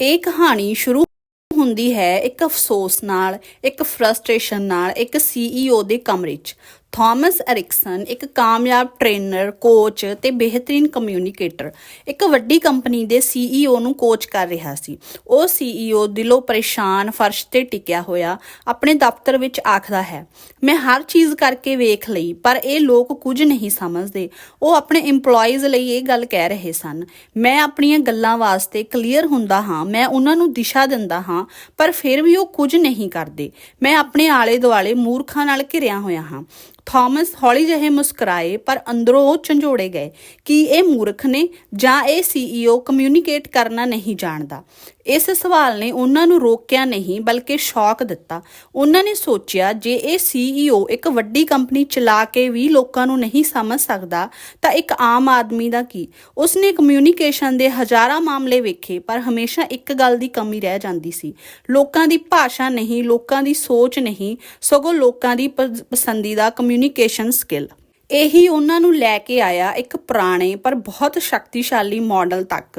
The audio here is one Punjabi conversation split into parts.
ਇਹ ਕਹਾਣੀ ਸ਼ੁਰੂ ਹੁੰਦੀ ਹੈ ਇੱਕ ਅਫਸੋਸ ਨਾਲ, ਇੱਕ ਫਰਸਟ੍ਰੇਸ਼ਨ ਨਾਲ ਇੱਕ ਸੀਈਓ ਦੇ ਕਮਰੇ 'ਚ। ਥਾਮਸ ਐਰਿਕਸਨ, ਇੱਕ ਕਾਮਯਾਬ ਟ੍ਰੇਨਰ, ਕੋਚ ਤੇ ਬਿਹਤਰੀਨ ਕਮਿਊਨੀਕੇਟਰ, ਇੱਕ ਵੱਡੀ ਕੰਪਨੀ ਦੇ ਸੀਈਓ ਨੂੰ ਕੋਚ ਕਰ ਰਿਹਾ ਸੀ। ਉਹ ਸੀਈਓ ਦਿਲੋਂ ਪਰੇਸ਼ਾਨ, ਫਰਸ਼ ਤੇ ਟਿਕਿਆ ਹੋਇਆ, ਆਪਣੇ ਦਫ਼ਤਰ ਵਿੱਚ ਆਖਦਾ ਹੈ, ਮੈਂ ਹਰ ਚੀਜ਼ ਕਰਕੇ ਵੇਖ ਲਈ, ਪਰ ਇਹ ਲੋਕ ਕੁਝ ਨਹੀਂ ਸਮਝਦੇ। ਉਹ ਆਪਣੇ EMPLOYEES ਲਈ ਇਹ ਗੱਲ ਕਹਿ ਰਹੇ ਸਨ, ਮੈਂ ਆਪਣੀਆਂ ਗੱਲਾਂ ਵਾਸਤੇ ਕਲੀਅਰ ਹੁੰਦਾ ਹਾਂ, ਮੈਂ ਉਹਨਾਂ ਨੂੰ ਦਿਸ਼ਾ ਦਿੰਦਾ ਹਾਂ, ਪਰ ਫਿਰ ਵੀ ਉਹ ਕੁਝ ਨਹੀਂ ਕਰਦੇ। ਮੈਂ ਆਪਣੇ ਆਲੇ ਦੁਆਲੇ ਮੂਰਖਾਂ ਨਾਲ ਘਿਰਿਆ ਹੋਇਆ ਹਾਂ। ਥਾਮਸ ਹੌਲੀ ਜਿਹੇ ਮੁਸਕਰਾਏ, ਪਰ ਅੰਦਰੋਂ ਝੰਜੋੜੇ ਗਏ ਕਿ ਇਹ ਮੂਰਖ ਨੇ ਜਾਂ ਇਹ ਸੀਈਓ ਕਮਿਊਨੀਕੇਟ ਕਰਨਾ ਨਹੀਂ ਜਾਣਦਾ। ਇਸ ਸਵਾਲ ਨੇ ਉਹਨਾਂ ਨੂੰ ਰੋਕਿਆ ਨਹੀਂ, ਬਲਕਿ ਸ਼ੌਕ ਦਿੱਤਾ। ਉਹਨਾਂ ਨੇ ਸੋਚਿਆ, ਜੇ ਇਹ ਸੀਈਓ ਇੱਕ ਵੱਡੀ ਕੰਪਨੀ ਚਲਾ ਕੇ ਵੀ ਲੋਕਾਂ ਨੂੰ ਨਹੀਂ ਸਮਝ ਸਕਦਾ, ਤਾਂ ਇੱਕ ਆਮ ਆਦਮੀ ਦਾ ਕੀ? ਉਸਨੇ ਕਮਿਊਨੀਕੇਸ਼ਨ ਦੇ ਹਜ਼ਾਰਾਂ ਮਾਮਲੇ ਵੇਖੇ, ਪਰ ਹਮੇਸ਼ਾ ਇੱਕ ਗੱਲ ਦੀ ਕਮੀ ਰਹਿ ਜਾਂਦੀ ਸੀ। ਲੋਕਾਂ ਦੀ ਭਾਸ਼ਾ ਨਹੀਂ, ਲੋਕਾਂ ਦੀ ਸੋਚ ਨਹੀਂ, ਸਗੋਂ ਲੋਕਾਂ ਦੀ ਪਸੰਦੀਦਾ ਕਮਿਊਨੀਕੇਸ਼ਨ ਸਕਿੱਲ ਇਹੀ ਉਹਨਾਂ ਨੂੰ ਲੈ ਕੇ ਆਇਆ ਇੱਕ ਪੁਰਾਣੇ ਪਰ ਬਹੁਤ ਸ਼ਕਤੀਸ਼ਾਲੀ ਮਾਡਲ ਤੱਕ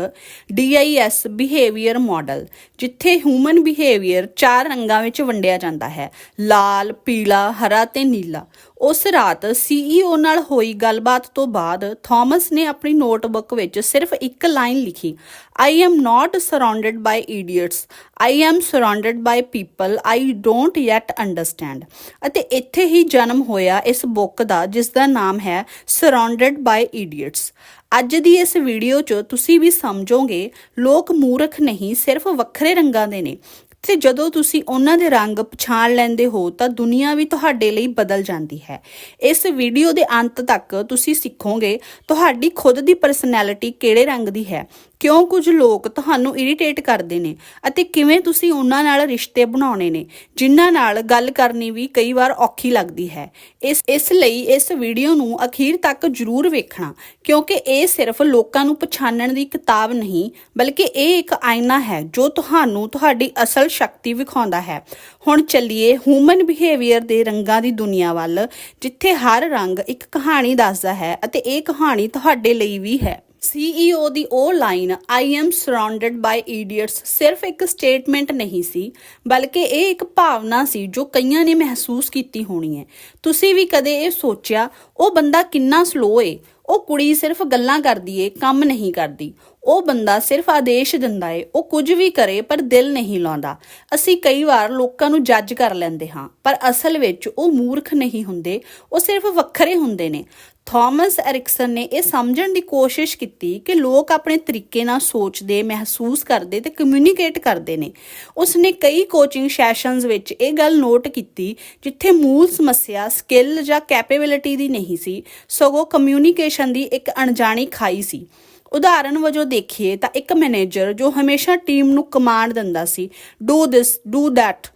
DIS ਬਿਹੇਵੀਅਰ ਮਾਡਲ, ਜਿੱਥੇ ਹਿਊਮਨ ਬਿਹੇਵੀਅਰ ਚਾਰ ਰੰਗਾਂ ਵਿੱਚ ਵੰਡਿਆ ਜਾਂਦਾ ਹੈ, ਲਾਲ, ਪੀਲਾ, ਹਰਾ ਤੇ ਨੀਲਾ। ਉਸ ਰਾਤ CEO ਨਾਲ ਹੋਈ ਗੱਲਬਾਤ ਤੋਂ ਬਾਅਦ ਥਾਮਸ ਨੇ ਆਪਣੀ ਨੋਟਬੁੱਕ ਵਿੱਚ ਸਿਰਫ ਇੱਕ ਲਾਈਨ ਲਿਖੀ I am not surrounded by idiots. I am surrounded by people I don't yet understand ਅਤੇ ਇੱਥੇ ਹੀ ਜਨਮ ਹੋਇਆ ਇਸ ਬੁੱਕ ਦਾ ਜਿਸ ਦਾ ਨਾਮ ਹੈ Surrounded by Idiots ਅੱਜ ਦੀ ਇਸ ਵੀਡੀਓ 'ਚ ਤੁਸੀਂ ਵੀ ਸਮਝੋਗੇ, ਲੋਕ ਮੂਰਖ ਨਹੀਂ, ਸਿਰਫ ਵੱਖਰੇ ਰੰਗਾਂ ਦੇ ਨੇ। ਤੇ ਜਦੋਂ ਤੁਸੀਂ ਉਹਨਾਂ ਦੇ ਰੰਗ ਪਛਾਣ ਲੈਂਦੇ ਹੋ, ਤਾਂ ਦੁਨੀਆ ਵੀ ਤੁਹਾਡੇ ਲਈ ਬਦਲ ਜਾਂਦੀ ਹੈ। ਇਸ ਵੀਡੀਓ ਦੇ ਅੰਤ ਤੱਕ ਤੁਸੀਂ ਸਿੱਖੋਗੇ, ਤੁਹਾਡੀ ਖੁਦ ਦੀ ਪਰਸਨੈਲਿਟੀ ਕਿਹੜੇ ਰੰਗ ਦੀ ਹੈ? ਕਿਉਂ ਕੁਝ ਲੋਕ ਤੁਹਾਨੂੰ ਇਰੀਟੇਟ ਕਰਦੇ ਨੇ ਅਤੇ ਕਿਵੇਂ ਤੁਸੀਂ ਉਹਨਾਂ ਨਾਲ ਰਿਸ਼ਤੇ ਬਣਾਉਣੇ ਨੇ, ਜਿਨ੍ਹਾਂ ਨਾਲ ਗੱਲ ਕਰਨੀ ਵੀ ਕਈ ਵਾਰ ਔਖੀ ਲੱਗਦੀ ਹੈ। ਇਸ ਇਸ ਲਈ ਇਸ ਵੀਡੀਓ ਨੂੰ ਅਖੀਰ ਤੱਕ ਜ਼ਰੂਰ ਵੇਖਣਾ, ਕਿਉਂਕਿ ਇਹ ਸਿਰਫ ਲੋਕਾਂ ਨੂੰ ਪਛਾਣਨ ਦੀ ਕਿਤਾਬ ਨਹੀਂ, ਬਲਕਿ ਇਹ ਇੱਕ ਆਇਨਾ ਹੈ ਜੋ ਤੁਹਾਨੂੰ ਤੁਹਾਡੀ ਅਸਲ ਸ਼ਕਤੀ ਵਿਖਾਉਂਦਾ ਹੈ। ਹੁਣ ਚੱਲੀਏ ਹਿਊਮਨ ਬਿਹੇਵੀਅਰ ਦੇ ਰੰਗਾਂ ਦੀ ਦੁਨੀਆ ਵੱਲ, ਜਿੱਥੇ ਹਰ ਰੰਗ ਇੱਕ ਕਹਾਣੀ ਦੱਸਦਾ ਹੈ ਅਤੇ ਇਹ ਕਹਾਣੀ ਤੁਹਾਡੇ ਲਈ ਵੀ ਹੈ। CEO ਦੀ ਉਹ line I am surrounded by idiots ਸਿਰਫ ਇੱਕ ਸਟੇਟਮੈਂਟ ਨਹੀਂ ਸੀ, ਬਲਕਿ ਇਹ ਇੱਕ ਭਾਵਨਾ ਸੀ ਜੋ ਕਈਆਂ ਨੇ ਮਹਿਸੂਸ ਕੀਤੀ ਹੋਣੀ ਹੈ। ਤੁਸੀਂ ਵੀ ਕਦੇ ਇਹ ਸੋਚਿਆ, ਉਹ ਬੰਦਾ ਕਿੰਨਾ ਸਲੋ ਏ? ਉਹ ਕੁੜੀ ਸਿਰਫ ਗੱਲਾਂ ਕਰਦੀ ਏ, ਕੰਮ ਨਹੀਂ ਕਰਦੀ। ਉਹ ਬੰਦਾ ਸਿਰਫ ਆਦੇਸ਼ ਦਿੰਦਾ ਏ, ਉਹ ਕੁਝ ਵੀ ਕਰੇ ਪਰ ਦਿਲ ਨਹੀਂ ਲਾਉਂਦਾ। ਅਸੀਂ ਕਈ ਵਾਰ ਲੋਕਾਂ ਨੂੰ ਜੱਜ ਕਰ ਲੈਂਦੇ ਹਾਂ, ਪਰ ਅਸਲ ਵਿੱਚ ਉਹ ਮੂਰਖ ਨਹੀਂ ਹੁੰਦੇ, ਉਹ ਸਿਰਫ ਵੱਖਰੇ ਹੁੰਦੇ ਨੇ। ਥਾਮਸ ਐਰਿਕਸਨ ਨੇ ਇਹ ਸਮਝਣ ਦੀ ਕੋਸ਼ਿਸ਼ ਕੀਤੀ ਕਿ ਲੋਕ ਆਪਣੇ ਤਰੀਕੇ ਨਾਲ ਸੋਚਦੇ, ਮਹਿਸੂਸ ਕਰਦੇ ਤੇ ਕਮਿਊਨੀਕੇਟ ਕਰਦੇ ਨੇ। ਉਸਨੇ ਕਈ ਕੋਚਿੰਗ ਸੈਸ਼ਨਸ ਵਿੱਚ ਇਹ ਗੱਲ ਨੋਟ ਕੀਤੀ ਜਿੱਥੇ ਮੂਲ ਸਮੱਸਿਆ ਸਕਿੱਲ ਜਾਂ ਕੈਪੇਬਿਲਿਟੀ ਦੀ ਨਹੀਂ ਸੀ, ਸਗੋਂ ਕਮਿਊਨੀਕੇਸ਼ਨ ਦੀ ਇੱਕ ਅਣਜਾਣੀ ਖਾਈ ਸੀ। ਉਦਾਹਰਨ ਵਜੋਂ ਦੇਖੀਏ ਤਾਂ ਇੱਕ ਮੈਨੇਜਰ ਜੋ ਹਮੇਸ਼ਾ ਟੀਮ ਨੂੰ ਕਮਾਂਡ ਦਿੰਦਾ ਸੀ do this do that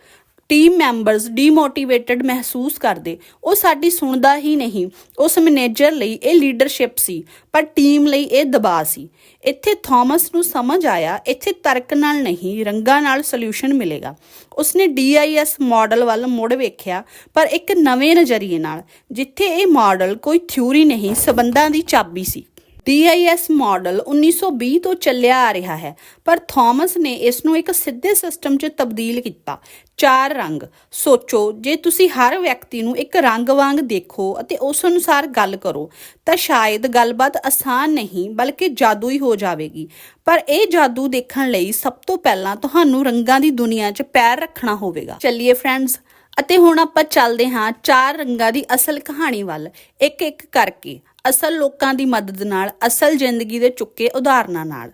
team members demotivated ਮਹਿਸੂਸ ਕਰਦੇ। ਉਹ ਸਾਡੀ ਸੁਣਦਾ ਹੀ ਨਹੀਂ। ਉਸ ਮੈਨੇਜਰ ਲਈ ਇਹ ਲੀਡਰਸ਼ਿਪ ਸੀ, ਪਰ ਟੀਮ ਲਈ ਇਹ ਦਬਾਅ ਸੀ। ਇੱਥੇ ਥਾਮਸ ਨੂੰ ਸਮਝ ਆਇਆ, ਇੱਥੇ ਤਰਕ ਨਾਲ ਨਹੀਂ, ਰੰਗਾਂ ਨਾਲ ਸੋਲੂਸ਼ਨ ਮਿਲੇਗਾ। ਉਸਨੇ DIS ਮਾਡਲ ਵੱਲ ਮੁੜ ਵੇਖਿਆ, ਪਰ ਇੱਕ ਨਵੇਂ ਨਜ਼ਰੀਏ ਨਾਲ, ਜਿੱਥੇ ਇਹ ਮਾਡਲ ਕੋਈ ਥਿਊਰੀ ਨਹੀਂ, ਸਬੰਧਾਂ ਦੀ ਚਾਬੀ ਸੀ। DIS ਮਾਡਲ 1920 ਤੋਂ ਚੱਲਿਆ ਆ ਰਿਹਾ ਹੈ, ਪਰ ਥਾਮਸ ਨੇ ਇਸ ਨੂੰ ਇੱਕ ਸਿੱਧੇ ਸਿਸਟਮ 'ਚ ਤਬਦੀਲ ਕੀਤਾ। ਚਾਰ ਰੰਗ। ਸੋਚੋ, ਜੇ ਤੁਸੀਂ ਹਰ ਵਿਅਕਤੀ ਨੂੰ ਇੱਕ ਰੰਗ ਵਾਂਗ ਦੇਖੋ ਅਤੇ ਉਸ ਅਨੁਸਾਰ ਗੱਲ ਕਰੋ, ਤਾਂ ਸ਼ਾਇਦ ਗੱਲਬਾਤ ਆਸਾਨ ਨਹੀਂ, ਬਲਕਿ ਜਾਦੂਈ ਹੋ ਜਾਵੇਗੀ। ਪਰ ਇਹ ਜਾਦੂ ਦੇਖਣ ਲਈ ਸਭ ਤੋਂ ਪਹਿਲਾਂ ਤੁਹਾਨੂੰ ਰੰਗਾਂ ਦੀ ਦੁਨੀਆ 'ਚ ਪੈਰ ਰੱਖਣਾ ਹੋਵੇਗਾ। ਚੱਲਿਏ ਫਰੈਂਡਸ ਅਤੇ ਹੁਣ ਆਪਾਂ ਚੱਲਦੇ ਹਾਂ ਚਾਰ ਰੰਗਾਂ ਦੀ ਅਸਲ ਕਹਾਣੀ ਵੱਲ। ਇੱਕ ਇੱਕ ਕਰਕੇ। ਅਸਲ ਲੋਕਾਂ ਦੀ ਮਦਦ ਨਾਲ, ਅਸਲ ਜ਼ਿੰਦਗੀ ਦੇ ਚੁੱਕੇ ਉਦਾਹਰਨਾਂ ਨਾਲ।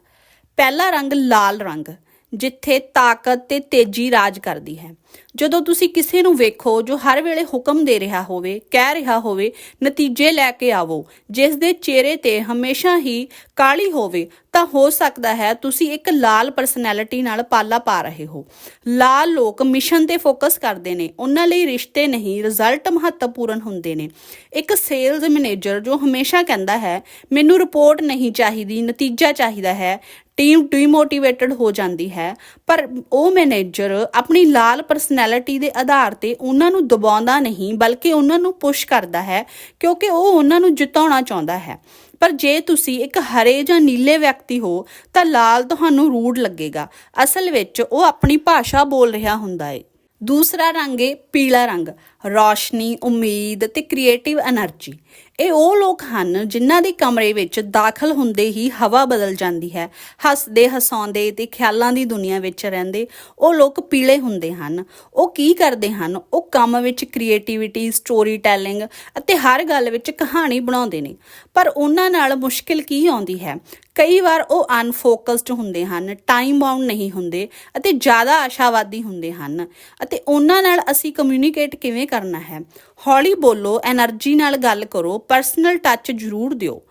ਪਹਿਲਾ ਰੰਗ ਲਾਲ ਰੰਗ। ਜਿੱਥੇ ਤਾਕਤ ਤੇ ਤੇਜ਼ੀ ਰਾਜ ਕਰਦੀ ਹੈ। ਜਦੋਂ ਤੁਸੀਂ ਕਿਸੇ ਨੂੰ ਵੇਖੋ ਜੋ ਹਰ ਵੇਲੇ ਹੁਕਮ ਦੇ ਰਿਹਾ ਹੋਵੇ, ਕਹਿ ਰਿਹਾ ਹੋਵੇ, ਨਤੀਜੇ ਲੈ ਕੇ ਆਵੋ, ਜਿਸ ਦੇ ਚਿਹਰੇ ਤੇ ਹਮੇਸ਼ਾ ਹੀ ਕਾਲੀ ਹੋਵੇ, ਤਾਂ ਹੋ ਸਕਦਾ ਹੈ ਤੁਸੀਂ ਇੱਕ ਲਾਲ ਪਰਸਨੈਲਿਟੀ ਨਾਲ ਪਾਲਾ ਪਾ ਰਹੇ ਹੋ। ਲਾਲ ਲੋਕ ਮਿਸ਼ਨ ਤੇ ਫੋਕਸ ਕਰਦੇ ਨੇ। ਉਹਨਾਂ ਲਈ ਰਿਸ਼ਤੇ ਨਹੀਂ ਰਿਜ਼ਲਟ ਮਹੱਤਵਪੂਰਨ ਹੁੰਦੇ ਨੇ। ਇੱਕ ਸੇਲਜ਼ ਮੈਨੇਜਰ ਜੋ ਹਮੇਸ਼ਾ ਕਹਿੰਦਾ ਹੈ, ਮੈਨੂੰ ਰਿਪੋਰਟ ਨਹੀਂ ਚਾਹੀਦੀ, ਨਤੀਜਾ ਚਾਹੀਦਾ ਹੈ ਟੀਮ ਡੀਮੋਟੀਵੇਟਡ ਹੋ ਜਾਂਦੀ ਹੈ। ਪਰ ਉਹ ਮੈਨੇਜਰ ਆਪਣੀ ਲਾਲ ਪਰਸਨੈਲਿਟੀ ਦੇ ਆਧਾਰ ਤੇ ਉਹਨਾਂ ਨੂੰ ਦਬਾਉਂਦਾ ਨਹੀਂ, ਬਲਕਿ ਉਹਨਾਂ ਨੂੰ ਪੁਸ਼ ਕਰਦਾ ਹੈ, ਕਿਉਂਕਿ ਉਹ ਉਹਨਾਂ ਨੂੰ ਜਿਤਾਉਣਾ ਚਾਹੁੰਦਾ ਹੈ। ਪਰ ਜੇ ਤੁਸੀਂ ਇੱਕ ਹਰੇ ਜਾਂ ਨੀਲੇ ਵਿਅਕਤੀ ਹੋ, ਤਾਂ ਲਾਲ ਤੁਹਾਨੂੰ ਰੂਡ ਲੱਗੇਗਾ। ਅਸਲ ਵਿੱਚ ਉਹ ਆਪਣੀ ਭਾਸ਼ਾ ਬੋਲ ਰਿਹਾ ਹੁੰਦਾ ਹੈ ਦੂਸਰਾ ਰੰਗ ਹੈ ਪੀਲਾ ਰੰਗ। ਰੋਸ਼ਨੀ, ਉਮੀਦ ਤੇ ਕ੍ਰੀਏਟਿਵ એનર્ਜੀ ਇਹ ਉਹ ਲੋਕ ਹਨ ਜਿਨ੍ਹਾਂ ਦੇ ਕਮਰੇ ਵਿੱਚ ਦਾਖਲ ਹੁੰਦੇ ਹੀ ਹਵਾ ਬਦਲ ਜਾਂਦੀ ਹੈ। ਹੱਸਦੇ, ਹਸਾਉਂਦੇ ਤੇ ਖਿਆਲਾਂ ਦੀ ਦੁਨੀਆ ਵਿੱਚ ਰਹਿੰਦੇ ਉਹ ਲੋਕ ਪੀਲੇ ਹੁੰਦੇ ਹਨ। ਉਹ ਕੀ ਕਰਦੇ ਹਨ? ਉਹ ਕੰਮ ਵਿੱਚ ਕ੍ਰੀਏਟੀਵਿਟੀ ਸਟੋਰੀ ਟੈਲਿੰਗ ਅਤੇ ਹਰ ਗੱਲ ਵਿੱਚ ਕਹਾਣੀ ਬਣਾਉਂਦੇ ਨੇ। ਪਰ ਉਹਨਾਂ ਨਾਲ ਮੁਸ਼ਕਿਲ ਕੀ ਆਉਂਦੀ ਹੈ? ਕਈ ਵਾਰ ਉਹ ਅਨਫੋਕਸਡ ਹੁੰਦੇ ਹਨ ਟਾਈਮ ਬਾਉਂਡ ਨਹੀਂ ਹੁੰਦੇ ਅਤੇ ਜ਼ਿਆਦਾ ਆਸ਼ਾਵਾਦੀ ਹੁੰਦੇ ਹਨ। ਅਤੇ ਉਹਨਾਂ ਨਾਲ ਅਸੀਂ ਕਮਿਊਨੀਕੇਟ ਕਿਵੇਂ ਕਰਨਾ ਹੈ? ਹੌਲੀ ਬੋਲੋ ਐਨਰਜੀ ਨਾਲ ਗੱਲ ਕਰੋ ਪਰਸਨਲ ਟੱਚ ਜ਼ਰੂਰ ਦਿਓ।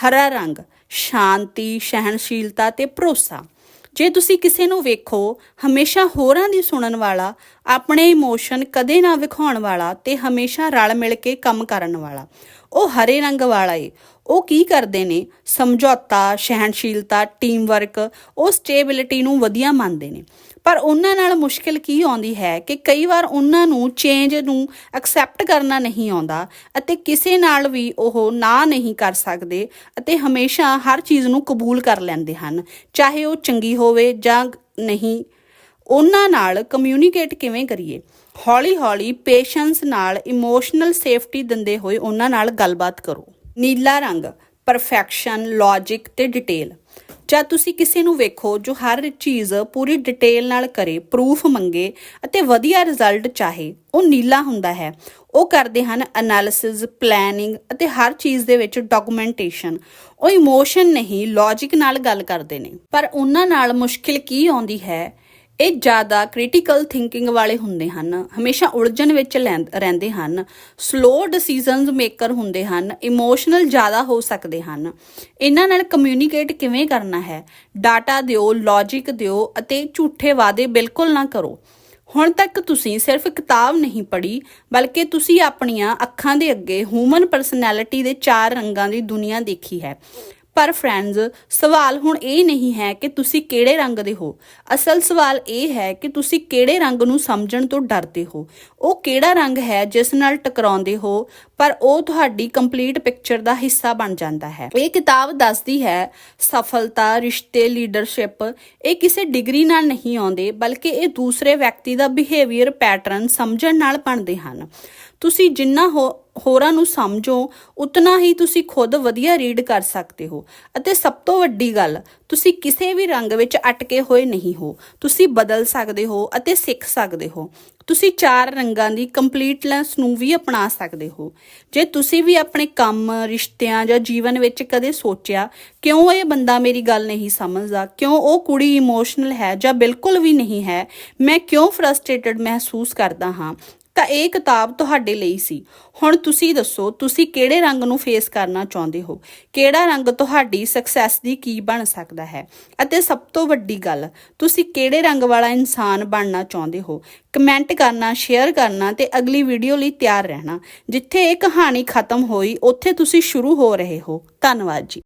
ਹਰਾ ਰੰਗ, ਸ਼ਾਂਤੀ, ਸਹਿਣਸ਼ੀਲਤਾ ਤੇ ਭਰੋਸਾ। ਜੇ ਤੁਸੀਂ ਕਿਸੇ ਨੂੰ ਵੇਖੋ, ਹਮੇਸ਼ਾ ਹੋਰਾਂ ਦੀ ਸੁਣਨ ਵਾਲਾ, ਆਪਣੇ ਇਮੋਸ਼ਨ ਕਦੇ ਨਾ ਵਿਖਾਉਣ ਵਾਲਾ ਤੇ ਹਮੇਸ਼ਾ ਰਲ ਮਿਲ ਕੇ ਕੰਮ ਕਰਨ ਵਾਲਾ। ਉਹ ਹਰੇ ਰੰਗ ਵਾਲਾ ਏ। ਉਹ ਕੀ ਕਰਦੇ ਨੇ? ਸਮਝੌਤਾ, ਸਹਿਣਸ਼ੀਲਤਾ ਟੀਮ ਵਰਕ ਉਹ ਸਟੇਬਿਲਿਟੀ ਨੂੰ ਵਧੀਆ ਮੰਨਦੇ ਨੇ। ਪਰ ਉਹਨਾਂ ਨਾਲ ਮੁਸ਼ਕਿਲ ਕੀ ਆਉਂਦੀ ਹੈ ਕਿ ਕਈ ਵਾਰ ਉਹਨਾਂ ਨੂੰ ਚੇਂਜ ਨੂੰ ਐਕਸੈਪਟ ਕਰਨਾ ਨਹੀਂ ਆਉਂਦਾ ਅਤੇ ਕਿਸੇ ਨਾਲ ਵੀ ਉਹ ਨਾ ਨਹੀਂ ਕਰ ਸਕਦੇ ਅਤੇ ਹਮੇਸ਼ਾ ਹਰ ਚੀਜ਼ ਨੂੰ ਕਬੂਲ ਕਰ ਲੈਂਦੇ ਹਨ, ਚਾਹੇ ਉਹ ਚੰਗੀ ਹੋਵੇ ਜਾਂ ਨਹੀਂ। ਉਹਨਾਂ ਨਾਲ ਕਮਿਊਨੀਕੇਟ ਕਿਵੇਂ ਕਰੀਏ? ਹੌਲੀ ਹੌਲੀ ਪੇਸ਼ੈਂਸ ਨਾਲ ਇਮੋਸ਼ਨਲ ਸੇਫਟੀ ਦਿੰਦੇ ਹੋਏ ਉਹਨਾਂ ਨਾਲ ਗੱਲਬਾਤ ਕਰੋ। ਨੀਲਾ ਰੰਗ ਪਰਫੈਕਸ਼ਨ ਲੌਜੀਕ ਤੇ ਡਿਟੇਲ ਜਾਂ ਤੁਸੀਂ ਕਿਸੇ ਨੂੰ ਵੇਖੋ ਜੋ ਹਰ ਚੀਜ਼ ਪੂਰੀ ਡਿਟੇਲ ਨਾਲ ਕਰੇ ਪ੍ਰੂਫ ਮੰਗੇ ਅਤੇ ਵਧੀਆ ਰਿਜ਼ਲਟ ਚਾਹੇ, ਉਹ ਨੀਲਾ ਹੁੰਦਾ ਹੈ। ਉਹ ਕਰਦੇ ਹਨ ਐਨਾਲਿਸਿਸ ਪਲੈਨਿੰਗ ਅਤੇ ਹਰ ਚੀਜ਼ ਦੇ ਵਿੱਚ ਡਾਕੂਮੈਂਟੇਸ਼ਨ ਉਹ ਇਮੋਸ਼ਨ ਨਹੀਂ ਲੌਜੀਕ ਨਾਲ ਗੱਲ ਕਰਦੇ ਨੇ। ਪਰ ਉਹਨਾਂ ਨਾਲ ਮੁਸ਼ਕਿਲ ਕੀ ਆਉਂਦੀ ਹੈ? ਇਹ ਜ਼ਿਆਦਾ ਕ੍ਰਿਟੀਕਲ ਥਿੰਕਿੰਗ ਵਾਲੇ ਹੁੰਦੇ ਹਨ, ਹਮੇਸ਼ਾ ਉਲਝਣ ਵਿੱਚ ਲੈਂ- ਰਹਿੰਦੇ ਹਨ ਸਲੋ ਡਿਸੀਜਨਸ ਮੇਕਰ ਹੁੰਦੇ ਹਨ ਇਮੋਸ਼ਨਲ ਜ਼ਿਆਦਾ ਹੋ ਸਕਦੇ ਹਨ। ਇਹਨਾਂ ਨਾਲ ਕਮਿਊਨੀਕੇਟ ਕਿਵੇਂ ਕਰਨਾ ਹੈ? ਡਾਟਾ ਦਿਓ ਲੌਜੀਕ ਦਿਓ ਅਤੇ ਝੂਠੇ ਵਾਅਦੇ ਬਿਲਕੁਲ ਨਾ ਕਰੋ। ਹੁਣ ਤੱਕ ਤੁਸੀਂ ਸਿਰਫ ਕਿਤਾਬ ਨਹੀਂ ਪੜ੍ਹੀ, ਬਲਕਿ ਤੁਸੀਂ ਆਪਣੀਆਂ ਅੱਖਾਂ ਦੇ ਅੱਗੇ ਹਿਊਮਨ ਪਰਸਨੈਲਿਟੀ ਦੇ ਚਾਰ ਰੰਗਾਂ ਦੀ ਦੁਨੀਆ ਦੇਖੀ ਹੈ। ਪਰ ਫਰੈਂਡਸ ਸਵਾਲ ਹੁਣ ਇਹ ਨਹੀਂ ਹੈ ਕਿ ਤੁਸੀਂ ਕਿਹੜੇ ਰੰਗ ਦੇ ਹੋ। ਅਸਲ ਸਵਾਲ ਇਹ ਹੈ ਕਿ ਤੁਸੀਂ ਕਿਹੜੇ ਰੰਗ ਨੂੰ ਸਮਝਣ ਤੋਂ ਡਰਦੇ ਹੋ। ਉਹ ਕਿਹੜਾ ਰੰਗ ਹੈ ਜਿਸ ਨਾਲ ਟਕਰਾਉਂਦੇ ਹੋ? ਪਰ ਉਹ ਤੁਹਾਡੀ ਕੰਪਲੀਟ ਪਿਕਚਰ ਦਾ ਹਿੱਸਾ ਬਣ ਜਾਂਦਾ ਹੈ। ਇਹ ਕਿਤਾਬ ਦੱਸਦੀ ਹੈ, ਸਫਲਤਾ, ਰਿਸ਼ਤੇ ਲੀਡਰਸ਼ਿਪ ਇਹ ਕਿਸੇ ਡਿਗਰੀ ਨਾਲ ਨਹੀਂ ਆਉਂਦੇ, ਬਲਕਿ ਇਹ ਦੂਸਰੇ ਵਿਅਕਤੀ ਦਾ ਬਿਹੇਵੀਅਰ ਪੈਟਰਨ ਸਮਝਣ ਨਾਲ ਬਣਦੇ ਹਨ। ਤੁਸੀਂ ਜਿੰਨਾ ਹੋ, ਹੋਰਾਂ ਨੂੰ ਸਮਝੋ, ਉਤਨਾ ਹੀ ਤੁਸੀਂ ਖੁਦ ਵਧੀਆ ਰੀਡ ਕਰ ਸਕਦੇ ਹੋ। ਅਤੇ ਸਭ ਤੋਂ ਵੱਡੀ ਗੱਲ, ਤੁਸੀਂ ਕਿਸੇ ਵੀ ਰੰਗ ਵਿੱਚ ਅਟਕੇ ਹੋਏ ਨਹੀਂ ਹੋ। ਤੁਸੀਂ ਬਦਲ ਸਕਦੇ ਹੋ ਅਤੇ ਸਿੱਖ ਸਕਦੇ ਹੋ। ਤੁਸੀਂ ਚਾਰ ਰੰਗਾਂ ਦੀ ਕੰਪਲੀਟਨੈਸ ਨੂੰ ਵੀ ਅਪਣਾ ਸਕਦੇ ਹੋ। ਜੇ ਤੁਸੀਂ ਵੀ ਆਪਣੇ ਕੰਮ, ਰਿਸ਼ਤਿਆਂ ਜਾਂ ਜੀਵਨ ਵਿੱਚ ਕਦੇ ਸੋਚਿਆ, ਕਿਉਂ ਇਹ ਬੰਦਾ ਮੇਰੀ ਗੱਲ ਨਹੀਂ ਸਮਝਦਾ? ਕਿਉਂ ਉਹ ਕੁੜੀ ਇਮੋਸ਼ਨਲ ਹੈ ਜਾਂ ਬਿਲਕੁਲ ਵੀ ਨਹੀਂ ਹੈ? ਮੈਂ ਕਿਉਂ ਫਰਸਟ੍ਰੇਟਡ ਮਹਿਸੂਸ ਕਰਦਾ ਹਾਂ? ਤਾਂ ਇਹ ਕਿਤਾਬ ਤੁਹਾਡੇ ਲਈ ਸੀ। ਹੁਣ ਤੁਸੀਂ ਦੱਸੋ, ਤੁਸੀਂ ਕਿਹੜੇ ਰੰਗ ਨੂੰ ਫੇਸ ਕਰਨਾ ਚਾਹੁੰਦੇ ਹੋ? ਕਿਹੜਾ ਰੰਗ ਤੁਹਾਡੀ ਸਕਸੈਸ ਦੀ ਕੀ ਬਣ ਸਕਦਾ ਹੈ? ਅਤੇ ਸਭ ਤੋਂ ਵੱਡੀ ਗੱਲ, ਤੁਸੀਂ ਕਿਹੜੇ ਰੰਗ ਵਾਲਾ ਇਨਸਾਨ ਬਣਨਾ ਚਾਹੁੰਦੇ ਹੋ? ਕਮੈਂਟ ਕਰਨਾ ਸ਼ੇਅਰ ਕਰਨਾ ਤੇ ਅਗਲੀ ਵੀਡੀਓ ਲਈ ਤਿਆਰ ਰਹਿਣਾ। ਜਿੱਥੇ ਇਹ ਕਹਾਣੀ ਖਤਮ ਹੋਈ, ਉੱਥੇ ਤੁਸੀਂ ਸ਼ੁਰੂ ਹੋ ਰਹੇ ਹੋ। ਧੰਨਵਾਦ ਜੀ।